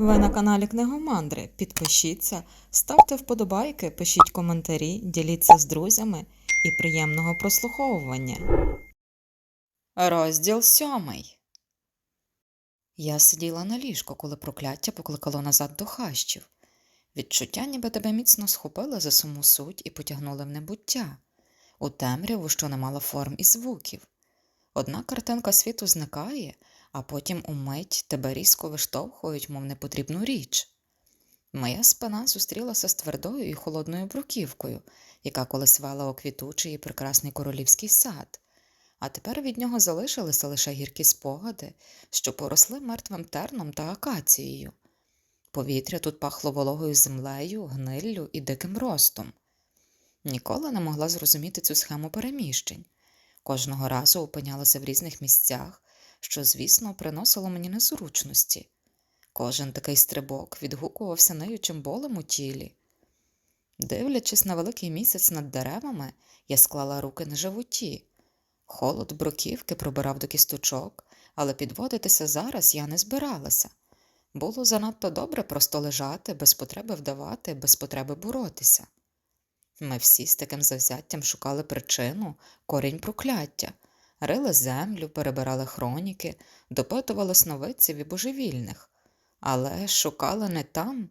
Ви на каналі Книгомандри. Підпишіться, ставте вподобайки, пишіть коментарі, діліться з друзями і приємного прослуховування. Розділ сьомий. Я сиділа на ліжку, коли прокляття покликало назад до хащів. Відчуття, ніби тебе міцно схопили за саму суть і потягнули в небуття, у темряву, що не мала форм і звуків. Одна картинка світу зникає, а потім умить тебе різко виштовхують, мов непотрібну річ. Моя спина зустрілася з твердою і холодною бруківкою, яка колись вела квітучий і прекрасний королівський сад, а тепер від нього залишилися лише гіркі спогади, що поросли мертвим терном та акацією. Повітря тут пахло вологою землею, гниллю і диким ростом. Ніколи не могла зрозуміти цю схему переміщень. Кожного разу опинялася в різних місцях, що, звісно, приносило мені незручності. Кожен такий стрибок відгукувався ниючим болем у тілі. Дивлячись на великий місяць над деревами, я склала руки на животі. Холод бруківки пробирав до кісточок, але підводитися зараз я не збиралася. Було занадто добре просто лежати, без потреби вдавати, без потреби боротися. Ми всі з таким завзяттям шукали причину, корінь прокляття, рили землю, перебирали хроніки, допитували сновидців і божевільних, але шукали не там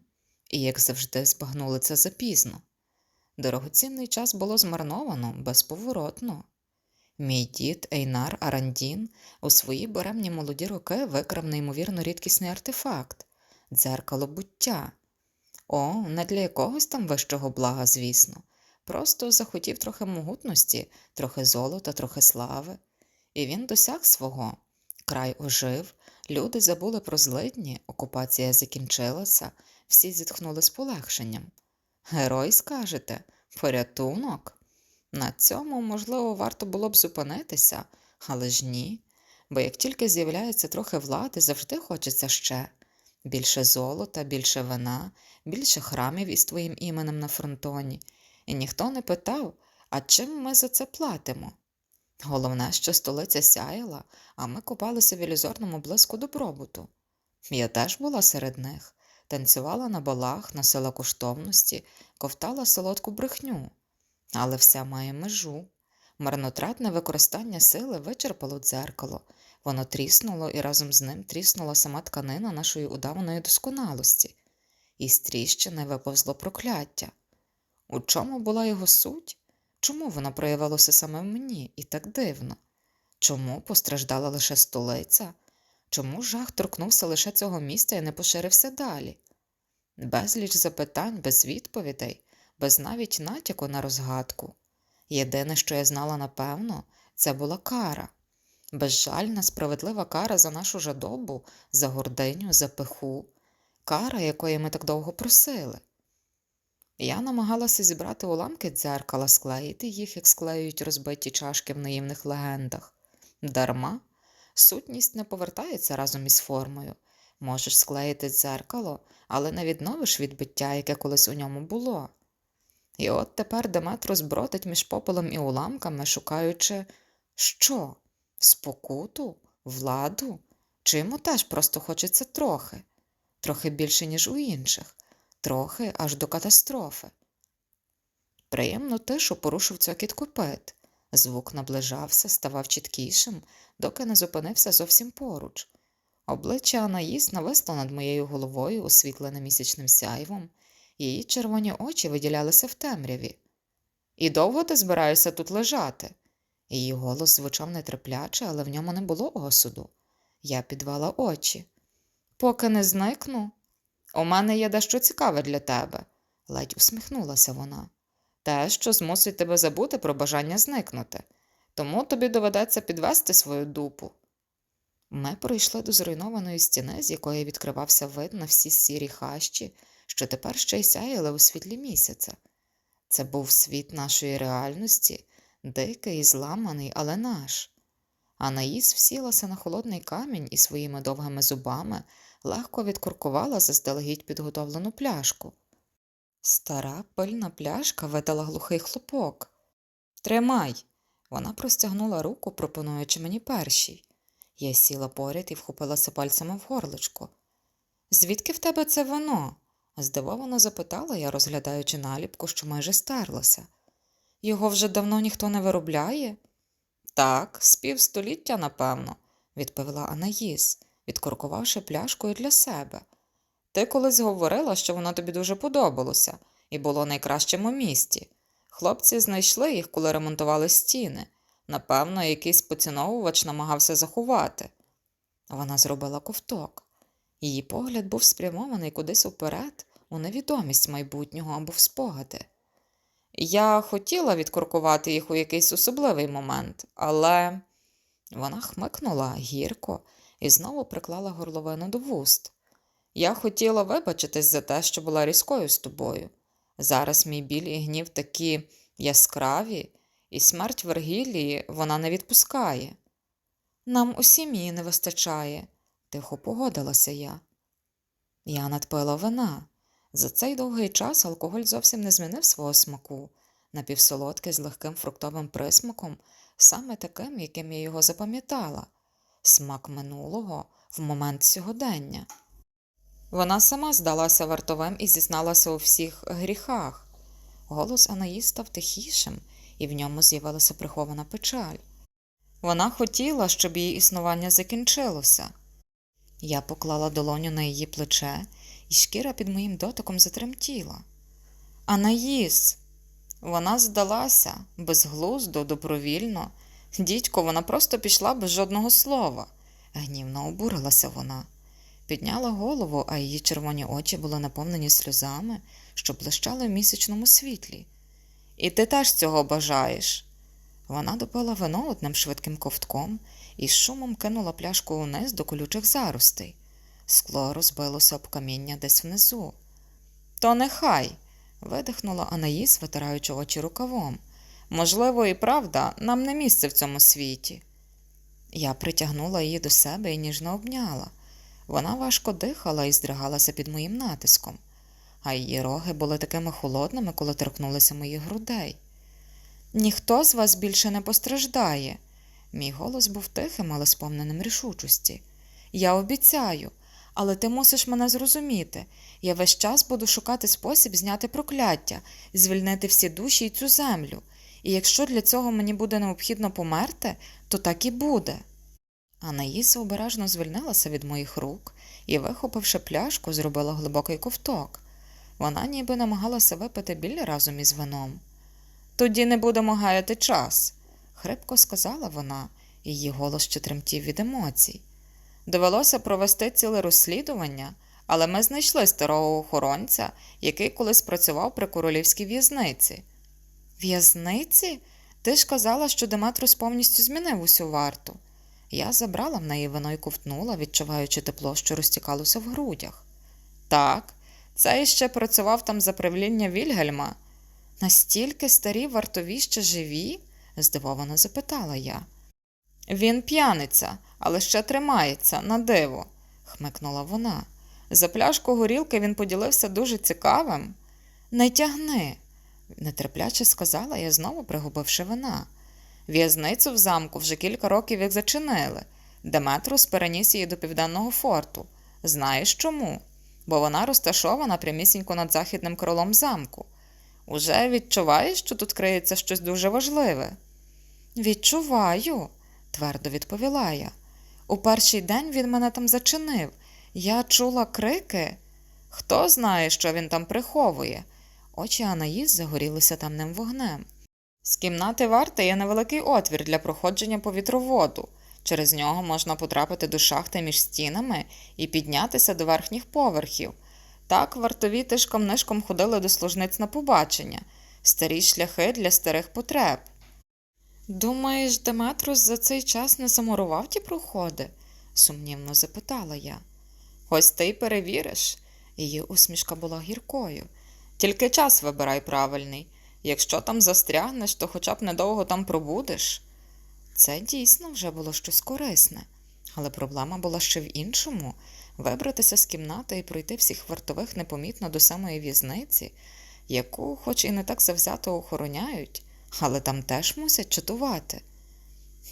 і, як завжди, збагнули це запізно. Дорогоцінний час було змарновано безповоротно. Мій дід Ейнар Арандін у свої буремні молоді роки викрав неймовірно рідкісний артефакт дзеркало буття. О, не для якогось там вищого блага, звісно. Просто захотів трохи могутності, трохи золота, трохи слави. І він досяг свого. Край ожив, люди забули про злидні, окупація закінчилася, всі зітхнули з полегшенням. Герой, скажете, порятунок? На цьому, можливо, варто було б зупинитися, але ж ні. Бо як тільки з'являється трохи влади, завжди хочеться ще більше золота, більше вина, більше храмів із твоїм іменем на фронтоні. І ніхто не питав, а чим ми за це платимо? Головне, що столиця сяяла, а ми купалися в ілюзорному блиску добробуту. Я теж була серед них, танцювала на балах, носила коштовності, ковтала солодку брехню. Але все має межу. Марнотратне використання сили вичерпало дзеркало, воно тріснуло і разом з ним тріснула сама тканина нашої удаваної досконалості, і з тріщини виповзло прокляття. У чому була його суть? Чому воно проявилося саме в мені і так дивно? Чому постраждала лише столиця? Чому жах торкнувся лише цього місця і не поширився далі? Безліч запитань, без відповідей, без навіть натяку на розгадку. Єдине, що я знала напевно, це була кара. Безжальна, справедлива кара за нашу жадобу, за гординю, за пиху, кара, якої ми так довго просили. Я намагалася зібрати уламки дзеркала, склеїти їх, як склеюють розбиті чашки в наївних легендах. Дарма, сутність не повертається разом із формою. Можеш склеїти дзеркало, але не відновиш відбиття, яке колись у ньому було. І от тепер Деметрос бродить між попелом і уламками, шукаючи що? Спокуту, владу? Чи йому теж просто хочеться трохи, трохи більше, ніж у інших, трохи аж до катастрофи. Приємно тишу порушив цокіт копит. Звук наближався, ставав чіткішим, доки не зупинився зовсім поруч. Обличчя Анаїс нависло над моєю головою, освітлене місячним сяйвом, її червоні очі виділялися в темряві. І довго ти збираєшся тут лежати? Її голос звучав нетерпляче, але в ньому не було осуду. Я підвела очі. Поки не зникну. У мене є дещо цікаве для тебе, ледь усміхнулася вона. Те, що змусить тебе забути про бажання зникнути, тому тобі доведеться підвести свою дупу. Ми пройшли до зруйнованої стіни, з якої відкривався вид на всі сірі хащі, що тепер ще й сяяли у світлі місяця. Це був світ нашої реальності, дикий зламаний, але наш. Анаїс всілася на холодний камінь і своїми довгими зубами легко відкуркувала заздалегідь підготовлену пляшку. Стара пильна пляшка видала глухий хлопок. Тримай. Вона простягнула руку, пропонуючи мені першій. Я сіла поряд і вхопилася пальцями в горличко. Звідки в тебе це вино? здивовано запитала я, розглядаючи наліпку, що майже стерлася. Його вже давно ніхто не виробляє? Так, з півстоліття, напевно, відповіла Анаїс, відкоркувавши пляшкою для себе. Ти колись говорила, що воно тобі дуже подобалося і було найкращим у місті. Хлопці знайшли їх, коли ремонтували стіни. Напевно, якийсь поціновувач намагався заховати. Вона зробила ковток. Її погляд був спрямований кудись уперед, у невідомість майбутнього або в спогади. Я хотіла відкоркувати їх у якийсь особливий момент, але вона хмикнула гірко і знову приклала горловину до вуст. Я хотіла вибачитись за те, що була різкою з тобою. Зараз мій біль і гнів такі яскраві, і смерть Вергілії вона не відпускає. Нам усім її не вистачає, тихо погодилася я. Я надпила вина. За цей довгий час алкоголь зовсім не змінив свого смаку, напівсолодкий з легким фруктовим присмаком, саме таким, яким я його запам'ятала, смак минулого в момент сьогодення. Вона сама здалася вартовим і зізналася у всіх гріхах. Голос Анаї став тихішим, і в ньому з'явилася прихована печаль. Вона хотіла, щоб її існування закінчилося. Я поклала долоню на її плече, і шкіра під моїм дотиком затремтіла. Анаїс! Вона здалася безглуздо, добровільно. Дідько, вона просто пішла без жодного слова. Гнівно обурилася вона. Підняла голову, а її червоні очі були наповнені сльозами, що блищали в місячному світлі. І ти теж цього бажаєш. Вона допила вино одним швидким ковтком і з шумом кинула пляшку униз до колючих заростей. Скло розбилося об каміння десь внизу. То нехай. видихнула Анаїс, витираючи очі рукавом. Можливо, і правда, нам не місце в цьому світі. Я притягнула її до себе і ніжно обняла. Вона важко дихала і здригалася під моїм натиском, а її роги були такими холодними, коли торкнулися моїх грудей. Ніхто з вас більше не постраждає. Мій голос був тихим, але сповненим рішучості. Я обіцяю, але ти мусиш мене зрозуміти. Я весь час буду шукати спосіб зняти прокляття, звільнити всі душі і цю землю. І якщо для цього мені буде необхідно померти, то так і буде. Анаїса обережно звільнилася від моїх рук і, вихопивши пляшку, зробила глибокий ковток. Вона ніби намагалася випити біль разом із вином. Тоді не будемо гаяти час, хрипко сказала вона, і її голос ще тремтів від емоцій. Довелося провести ціле розслідування, але ми знайшли старого охоронця, який колись працював при королівській в'язниці. В'язниці? Ти ж казала, що Деметрус повністю змінив усю варту. Я забрала в неї вино і ковтнула, відчуваючи тепло, що розтікалося в грудях. Так, це іще працював там за правління Вільгельма. Настільки старі вартові ще живі? здивовано запитала я. Він п'яниця, але ще тримається, на диво, хмикнула вона. За пляшку горілки він поділився дуже цікавим. Не тягни, нетерпляче сказала я, знову пригубивши вина. В'язницю в замку вже кілька років як зачинили. Деметрус переніс її до південного форту. Знаєш чому? Бо вона розташована прямісінько над західним крилом замку. Уже відчуваєш, що тут криється щось дуже важливе? Відчуваю, твердо відповіла я. У перший день він мене там зачинив. Я чула крики. Хто знає, що він там приховує? Очі Анаїс загорілися темним вогнем. З кімнати варти є невеликий отвір для проходження повітроводу. Через нього можна потрапити до шахти між стінами і піднятися до верхніх поверхів. Так вартові тишком нишком ходили до служниць на побачення, старі шляхи для старих потреб. Думаєш, Деметрус за цей час не замурував ті проходи? сумнівно запитала я. Ось ти й перевіриш. Її усмішка була гіркою. Тільки час вибирай правильний. Якщо там застрягнеш, то хоча б недовго там пробудеш. Це дійсно вже було щось корисне, але проблема була ще в іншому вибратися з кімнати і пройти всіх вартових непомітно до самої в'язниці, яку, хоч і не так завзято охороняють, але там теж мусять чатувати.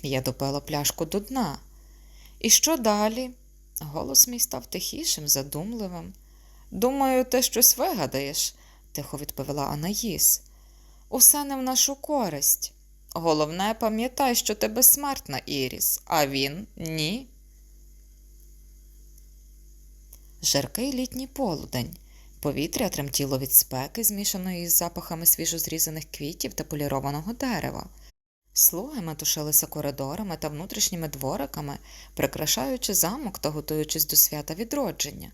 Я допила пляшку до дна. І що далі? Голос мій став тихішим, задумливим. Думаю, ти щось вигадаєш, тихо відповіла Анаїс. Усе не в нашу користь. Головне, пам'ятай, що ти безсмертна, Іріс, а він ні. Жаркий літній полудень. Повітря тремтіло від спеки, змішаної із запахами свіжозрізаних квітів та полірованого дерева. Слуги метушилися коридорами та внутрішніми двориками, прикрашаючи замок та готуючись до свята відродження,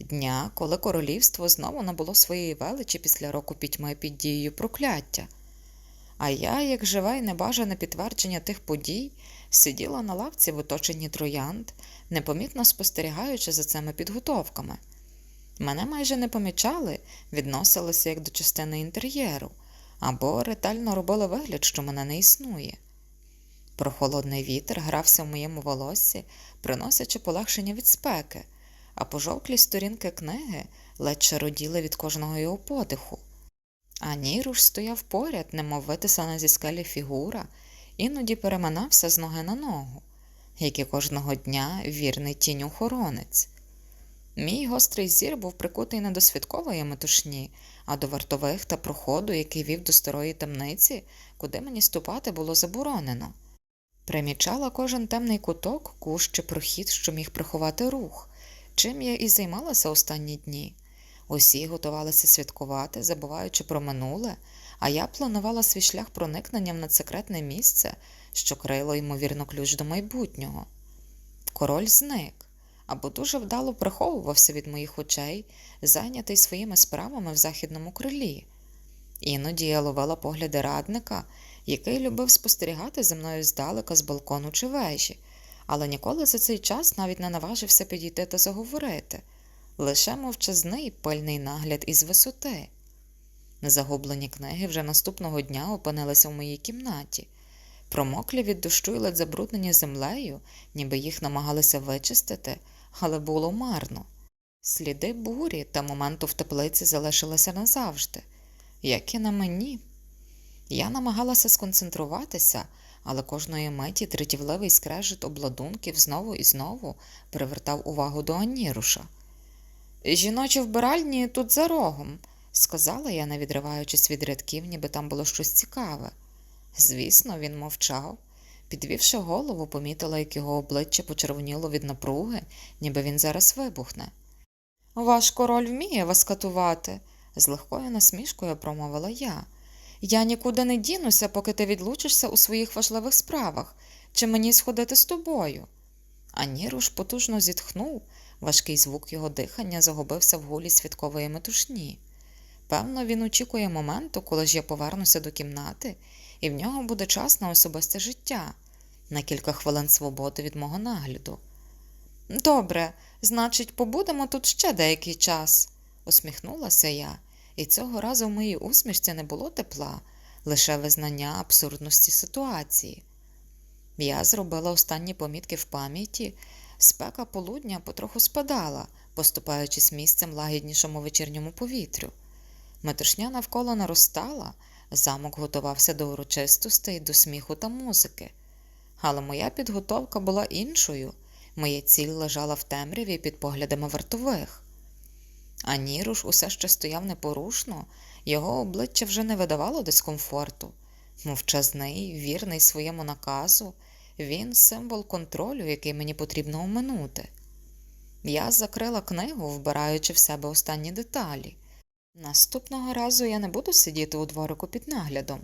дня, коли королівство знову набуло своєї величі після року пітьми під дією прокляття. А я, як живе й небажане підтвердження тих подій, сиділа на лавці в оточенні троянд, непомітно спостерігаючи за цими підготовками. Мене майже не помічали, відносилися як до частини інтер'єру, або ретельно робили вигляд, що мене не існує. Прохолодний вітер грався в моєму волоссі, приносячи полегшення від спеки, а пожовклі сторінки книги ледь шароділи від кожного його подиху. А Ніруш стояв поряд, немов витисана зі скелі фігура, іноді переминався з ноги на ногу, як і кожного дня вірний тінь охоронець. Мій гострий зір був прикутий не до святкової метушні, а до вартових та проходу, який вів до старої темниці, куди мені ступати було заборонено. Примічала кожен темний куток, кущ чи прохід, що міг приховати рух, чим я і займалася останні дні. Усі готувалися святкувати, забуваючи про минуле, а я планувала свій шлях проникнення в надсекретне місце, що крило ймовірно ключ до майбутнього. Король зник або дуже вдало приховувався від моїх очей, зайнятий своїми справами в західному крилі. Іноді я ловила погляди радника, який любив спостерігати за мною здалека з балкону чи вежі, але ніколи за цей час навіть не наважився підійти та заговорити, лише мовчазний пильний нагляд із висоти. Загублені книги вже наступного дня опинилися в моїй кімнаті. Промоклі від дощу й ледь забруднені землею, ніби їх намагалися вичистити, але було марно. Сліди бурі та моменту в теплиці залишилися назавжди, як і на мені. Я намагалася сконцентруватися, але кожної миті третівливий скрежет обладунків знову і знову привертав увагу до Аніруша. Жіночі вбиральні тут за рогом, сказала я, не відриваючись від рядків, ніби там було щось цікаве. Звісно, він мовчав. Підвівши голову, помітила, як його обличчя почервоніло від напруги, ніби він зараз вибухне. Ваш король вміє вас катувати, з легкою насмішкою промовила я. Я нікуди не дінуся, поки ти відлучишся у своїх важливих справах, чи мені сходити з тобою. А Ніруш потужно зітхнув, важкий звук його дихання загубився в гулі святкової метушні. Певно, він очікує моменту, коли ж я повернуся до кімнати, і в нього буде час на особисте життя, на кілька хвилин свободи від мого нагляду. Добре, значить, побудемо тут ще деякий час, усміхнулася я, і цього разу в моїй усмішці не було тепла, лише визнання абсурдності ситуації. Я зробила останні помітки в пам'яті, спека полудня потроху спадала, поступаючись місцем лагіднішому вечірньому повітрю. Метушня навколо наростала, замок готувався до урочистостей, до сміху та музики. Але моя підготовка була іншою, моя ціль лежала в темряві під поглядами вартових. А Ніруш усе ще стояв непорушно, його обличчя вже не видавало дискомфорту. Мовчазний, вірний своєму наказу, він символ контролю, який мені потрібно оминути. Я закрила книгу, вбираючи в себе останні деталі. Наступного разу я не буду сидіти у дворику під наглядом.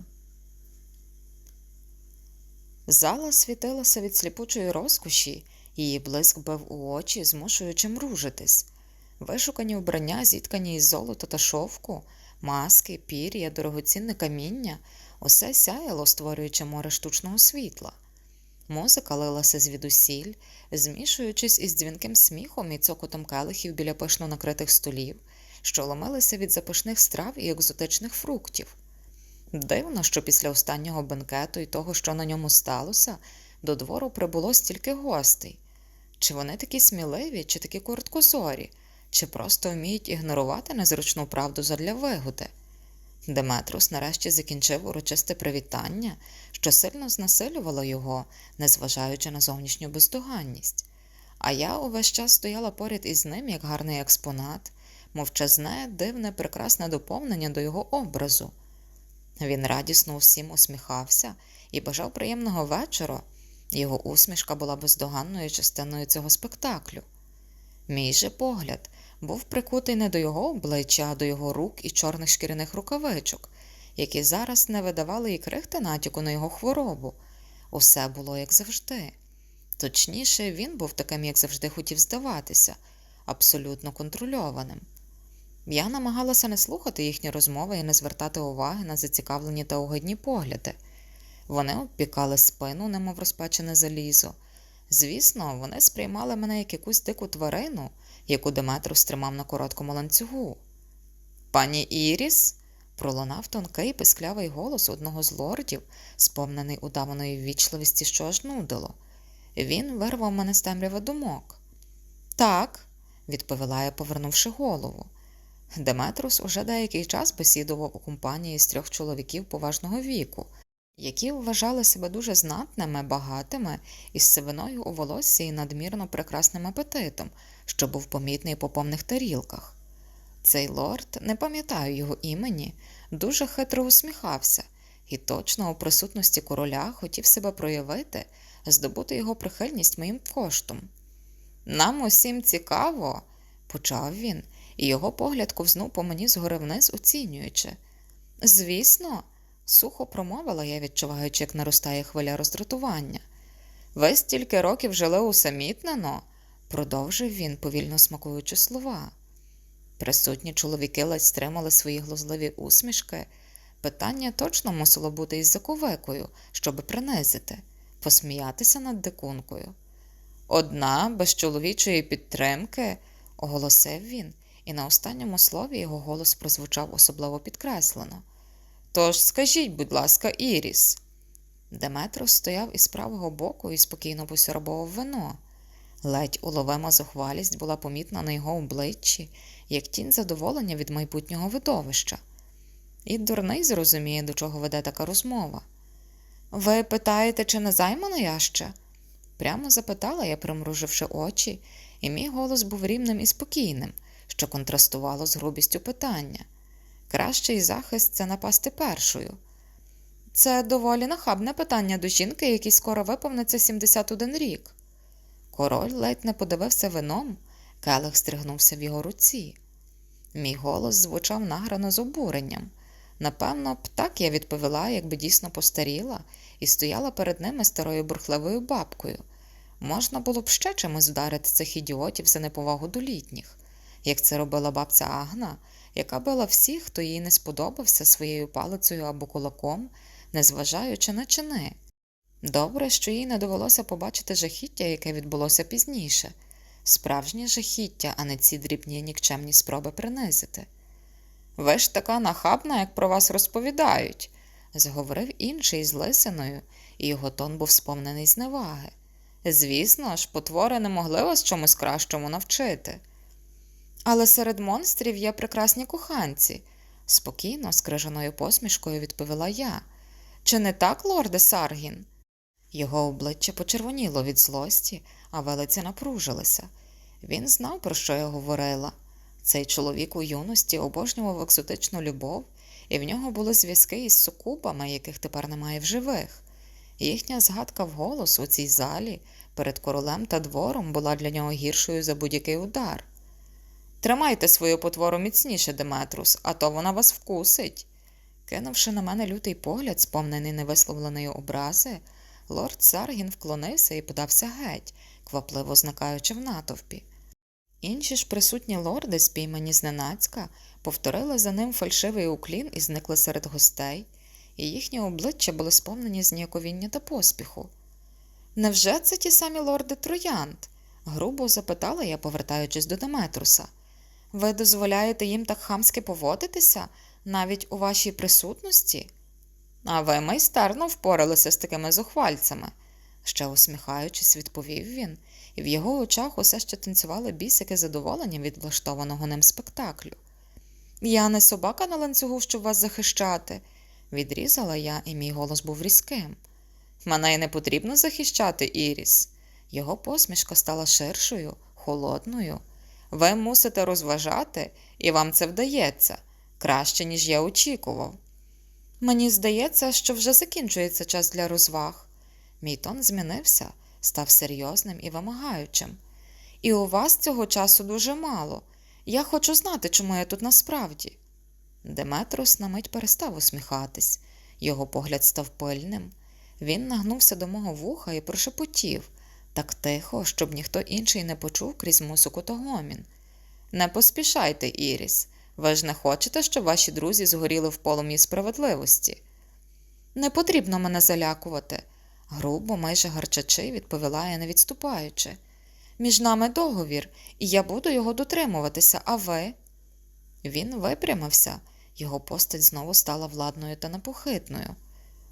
Зала світилася від сліпучої розкоші, її блиск бив у очі, змушуючи мружитись. Вишукані вбрання, зіткані із золота та шовку, маски, пір'я, дорогоцінне каміння, усе сяяло, створюючи море штучного світла. Музика лилася звідусіль, змішуючись із дзвінким сміхом і цокотом келихів біля пишно накритих столів, що ломилися від запашних страв і екзотичних фруктів. Дивно, що після останнього бенкету і того, що на ньому сталося, до двору прибуло стільки гостей. Чи вони такі сміливі, чи такі короткозорі, чи просто вміють ігнорувати незручну правду задля вигоди. Деметрус нарешті закінчив урочисте привітання, що сильно знесилювало його, незважаючи на зовнішню бездоганність. А я увесь час стояла поряд із ним, як гарний експонат, мовчазне, дивне, прекрасне доповнення до його образу. Він радісно усім усміхався і бажав приємного вечора. Його усмішка була бездоганною частиною цього спектаклю. Мій же погляд був прикутий не до його обличчя, а до його рук і чорних шкіряних рукавичок, які зараз не видавали і крихти натяку на його хворобу. Усе було як завжди. Точніше, він був таким, як завжди хотів здаватися, абсолютно контрольованим. Я намагалася не слухати їхні розмови і не звертати уваги на зацікавлені та угодні погляди. Вони обпікали спину, немов розпечене залізо. Звісно, вони сприймали мене як якусь дику тварину, яку Деметрус тримав на короткому ланцюгу. Пані Іріс? пролунав тонкий писклявий голос одного з лордів, сповнений удаваної ввічливості, що аж нудило. Він вирвав мене з темрява думок. Так, відповіла я, повернувши голову. Деметрус уже деякий час бесідував у компанії з трьох чоловіків поважного віку, які вважали себе дуже знатними, багатими, із сивиною у волоссі і надмірно прекрасним апетитом, що був помітний по повних тарілках. Цей лорд, не пам'ятаю його імені, дуже хитро усміхався і точно у присутності короля хотів себе проявити, здобути його прихильність моїм коштом. Нам усім цікаво, почав він, і його погляд ковзнув по мені згори вниз, оцінюючи. Звісно, сухо промовила я, відчуваючи, як наростає хвиля роздратування. Ви стільки років жили усамітнено, продовжив він, повільно смакуючи слова. Присутні чоловіки ледь стримали свої глузливі усмішки. Питання точно мусило бути із заковикою, щоби принизити, посміятися над дикункою. Одна без чоловічої підтримки, оголосив він, і на останньому слові його голос прозвучав особливо підкреслено. Тож скажіть, будь ласка, Іріс. Деметрос стояв із правого боку і спокійно посярбував вино. Ледь уловима зухвалість була помітна на його обличчі, як тінь задоволення від майбутнього видовища. І дурний зрозуміє, до чого веде така розмова. Ви питаєте, чи не займана я ще? Прямо запитала я, примруживши очі, і мій голос був рівним і спокійним, що контрастувало з грубістю питання. Кращий захист це напасти першою. Це доволі нахабне питання до жінки, якій скоро виповниться 71 рік. Король ледь не подивився вином, келих стригнувся в його руці. Мій голос звучав награно з обуренням. Напевно, б так я відповіла, якби дійсно постаріла, і стояла перед ними старою бурхливою бабкою. Можна було б ще чимось вдарити цих ідіотів за неповагу до літніх, як це робила бабця Агна, яка била всіх, хто їй не сподобався своєю палицею або кулаком, незважаючи на чини. Добре, що їй не довелося побачити жахіття, яке відбулося пізніше, справжнє жахіття, а не ці дрібні нікчемні спроби принизити. Ви ж така нахабна, як про вас розповідають, зговорив інший з лисиною, і його тон був сповнений зневаги. Звісно ж, потвори не могли вас чомусь кращому навчити. Але серед монстрів є прекрасні коханці, спокійно, з посмішкою відповіла я. Чи не так, лорде Саргін? Його обличчя почервоніло від злості, а велиці напружилися. Він знав, про що я говорила. Цей чоловік у юності обожнював екзотичну любов, і в нього були зв'язки із сукубами, яких тепер немає в живих. Їхня згадка вголос у цій залі перед королем та двором була для нього гіршою за будь-який удар. Тримайте свою потвору міцніше, Деметрус, а то вона вас вкусить. Кинувши на мене лютий погляд, сповнений невисловленої образи, лорд Саргін вклонився і подався геть, квапливо зникаючи в натовпі. Інші ж присутні лорди, спіймані зненацька, повторили за ним фальшивий уклін і зникли серед гостей, і їхні обличчя були сповнені зніяковіння та поспіху. Невже це ті самі лорди Троянд? грубо запитала я, повертаючись до Деметруса. Ви дозволяєте їм так хамськи поводитися навіть у вашій присутності? А ви майстерно впоралися з такими зухвальцями, ще усміхаючись, відповів він, і в його очах усе ще танцювали бісики задоволення від влаштованого ним спектаклю. Я не собака на ланцюгу, щоб вас захищати, відрізала я, і мій голос був різким. Мене й не потрібно захищати, Іріс. Його посмішка стала ширшою, холодною. Ви мусите розважати, і вам це вдається краще, ніж я очікував. Мені здається, що вже закінчується час для розваг. Мій тон змінився, став серйозним і вимагаючим. І у вас цього часу дуже мало. Я хочу знати, чому я тут насправді. Деметрос на мить перестав усміхатись, його погляд став пильним. Він нагнувся до мого вуха і прошепотів так тихо, щоб ніхто інший не почув крізь мусику та гомін. Не поспішайте, Іріс. Ви ж не хочете, щоб ваші друзі згоріли в полум'ї справедливості. Не потрібно мене залякувати, грубо, майже гарчачи, відповіла я, не відступаючи. Між нами договір, і я буду його дотримуватися, а ви. Він випрямився, його постать знову стала владною та непохитною.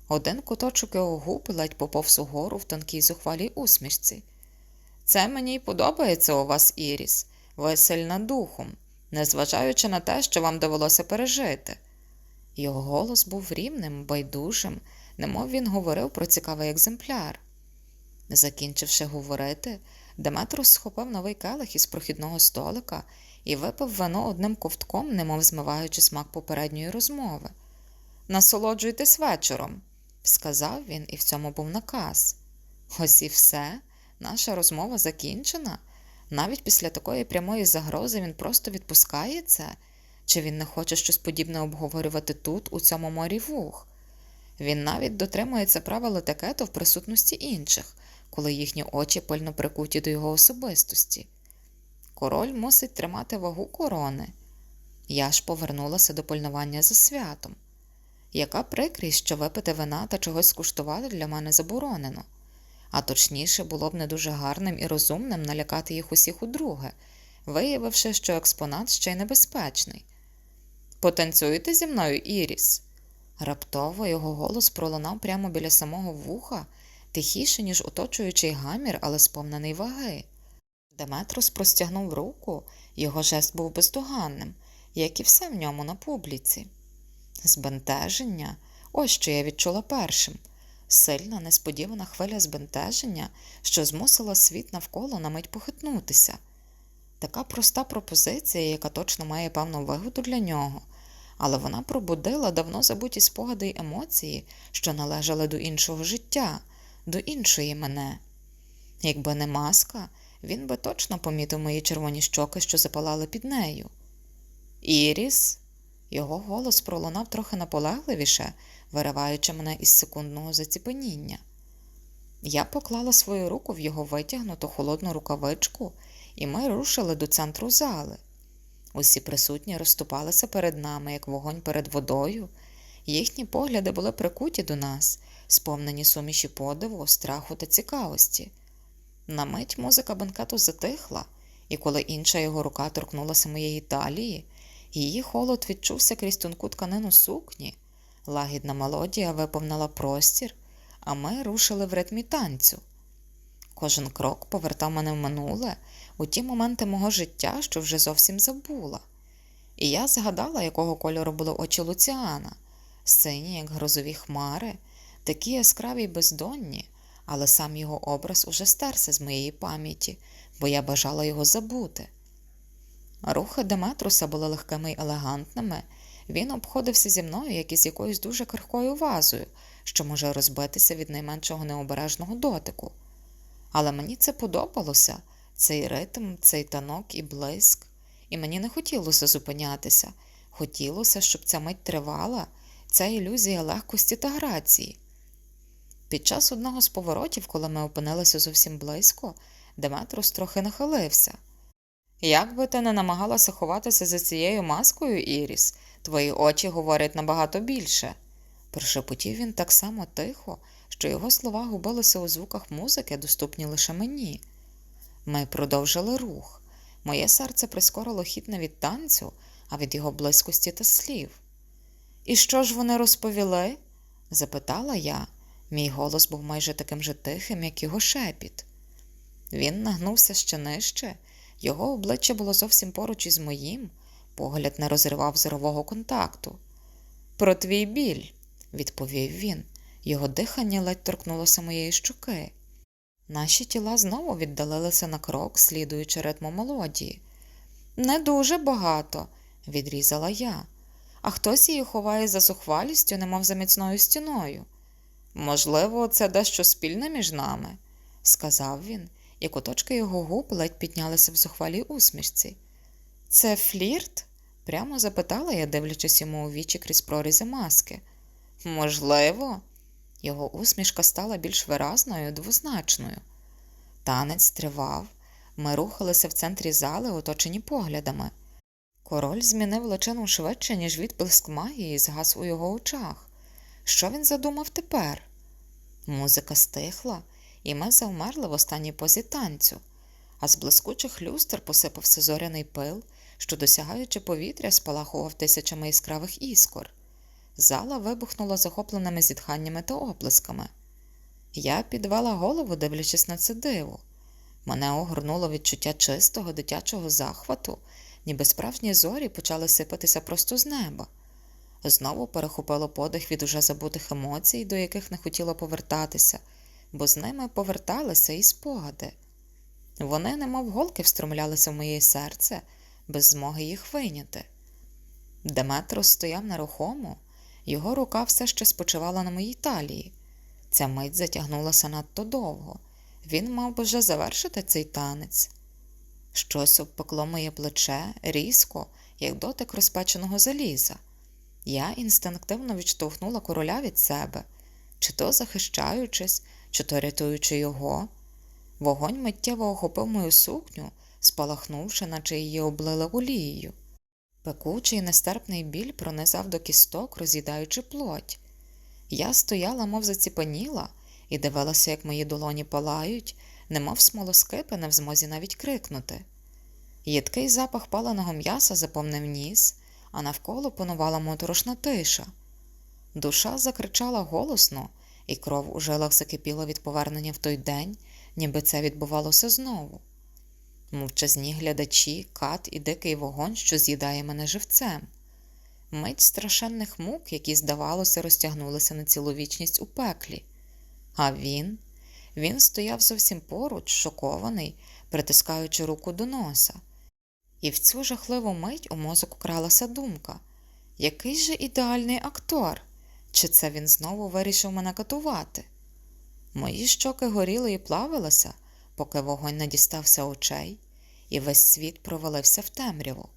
Один куточок його губ ледь поповз угору в тонкій зухвалій усмішці. Це мені й подобається у вас, Іріс, ви сильна духом, незважаючи на те, що вам довелося пережити. Його голос був рівним, байдужим, немов він говорив про цікавий екземпляр. Закінчивши говорити, Деметрус схопив новий келих із прохідного столика і випив вино одним ковтком, немов змиваючи смак попередньої розмови. Насолоджуйтесь вечором, сказав він, і в цьому був наказ. Ось і все, наша розмова закінчена. Навіть після такої прямої загрози він просто відпускає це, чи він не хоче щось подібне обговорювати тут, у цьому морі вух. Він навіть дотримується правил етикету в присутності інших, коли їхні очі пильно прикуті до його особистості. Король мусить тримати вагу корони. Я ж повернулася до пильнування за святом. Яка прикрість, що випити вина та чогось скуштувати для мене заборонено, а точніше було б не дуже гарним і розумним налякати їх усіх удруге, виявивши, що експонат ще й небезпечний. Потанцюєте зі мною, Іріс? Раптово його голос пролунав прямо біля самого вуха, тихіше, ніж оточуючий гамір, але сповнений ваги. Деметрос простягнув руку, його жест був бездоганним, як і все в ньому на публіці. Збентеження ось що я відчула першим сильна, несподівана хвиля збентеження, що змусила світ навколо на мить похитнутися. Така проста пропозиція, яка точно має певну вигоду для нього, але вона пробудила давно забуті спогади й емоції, що належали до іншого життя, до іншої мене. Якби не маска, він би точно помітив мої червоні щоки, що запалали під нею. Іріс, його голос пролунав трохи наполегливіше, вириваючи мене із секундного заціпеніння. Я поклала свою руку в його витягнуту холодну рукавичку, і ми рушили до центру зали. Усі присутні розступалися перед нами, як вогонь перед водою, їхні погляди були прикуті до нас, сповнені суміші подиву, страху та цікавості. На мить музика бенкету затихла, і коли інша його рука торкнулася моєї талії, її холод відчувся крізь тонку тканину сукні, лагідна мелодія виповнила простір, а ми рушили в ритмі танцю. Кожен крок повертав мене в минуле, у ті моменти мого життя, що вже зовсім забула. І я згадала, якого кольору були очі Луціана, сині, як грозові хмари, такі яскраві й бездонні, але сам його образ уже стерся з моєї пам'яті, бо я бажала його забути. Рухи Деметруса були легкими й елегантними, він обходився зі мною, як із якоюсь дуже крихкою вазою, що може розбитися від найменшого необережного дотику. Але мені це подобалося цей ритм, цей танок і блиск, і мені не хотілося зупинятися, хотілося, щоб ця мить тривала, ця ілюзія легкості та грації. Під час одного з поворотів, коли ми опинилися зовсім близько, Деметрус трохи нахилився. Як би ти не намагалася ховатися за цією маскою, Іріс, твої очі говорять набагато більше. Прошепотів він так само тихо, що його слова губилися у звуках музики, доступні лише мені. Ми продовжили рух. Моє серце прискорило хід не від танцю, а від його близькості та слів. І що ж вони розповіли? запитала я. Мій голос був майже таким же тихим, як його шепіт. Він нагнувся ще нижче, його обличчя було зовсім поруч із моїм, погляд не розривав зорового контакту. Про твій біль, відповів він. Його дихання ледь торкнулося моєї щуки. Наші тіла знову віддалилися на крок, слідуючи ритму мелодії. Не дуже багато, відрізала я, а хтось її ховає за зухвалістю, немов за міцною стіною. Можливо, це дещо спільне між нами, сказав він, і куточки його губ ледь піднялися в зухвалій усмішці. Це флірт? прямо запитала я, дивлячись йому у вічі крізь прорізи маски. Можливо, його усмішка стала більш виразною, двозначною. Танець тривав, ми рухалися в центрі зали, оточені поглядами. Король змінив личину швидше, ніж відблиск магії згас у його очах. Що він задумав тепер? Музика стихла, і ми завмерли в останній позі танцю, а з блискучих люстр посипався зоряний пил, що, досягаючи повітря, спалахував тисячами яскравих іскор. Зала вибухнула захопленими зітханнями та оплесками. Я підвела голову, дивлячись на це диво. Мене огорнуло відчуття чистого дитячого захвату, ніби справжні зорі почали сипатися просто з неба. Знову перехопило подих від уже забутих емоцій, до яких не хотіло повертатися, бо з ними поверталися і спогади. Вони, немов голки, встромлялися в моє серце, без змоги їх вийняти. Деметрос стояв нерухомо, його рука все ще спочивала на моїй талії. Ця мить затягнулася надто довго. Він мав би вже завершити цей танець. Щось обпекло моє плече різко, як дотик розпеченого заліза. Я інстинктивно відштовхнула короля від себе, чи то захищаючись, чи то рятуючи його. Вогонь миттєво охопив мою сукню, спалахнувши, наче її облили олією. Пекучий нестерпний біль пронизав до кісток, роз'їдаючи плоть. Я стояла, мов заціпаніла, і дивилася, як мої долоні палають, немов смолоскипи, не в змозі навіть крикнути. Їдкий запах паленого м'яса заповнив ніс, а навколо панувала моторошна тиша. Душа закричала голосно, і кров у жилах закипіла від повернення в той день, ніби це відбувалося знову. Мовчазні глядачі, кат і дикий вогонь, що з'їдає мене живцем, мить страшенних мук, які, здавалося, розтягнулися на цілу вічність у пеклі. А він, він стояв зовсім поруч, шокований, притискаючи руку до носа. І в цю жахливу мить у мозок кралася думка який же ідеальний актор? Чи це він знову вирішив мене катувати? Мої щоки горіли і плавилися, поки вогонь не дістався очей, і весь світ провалився в темряву.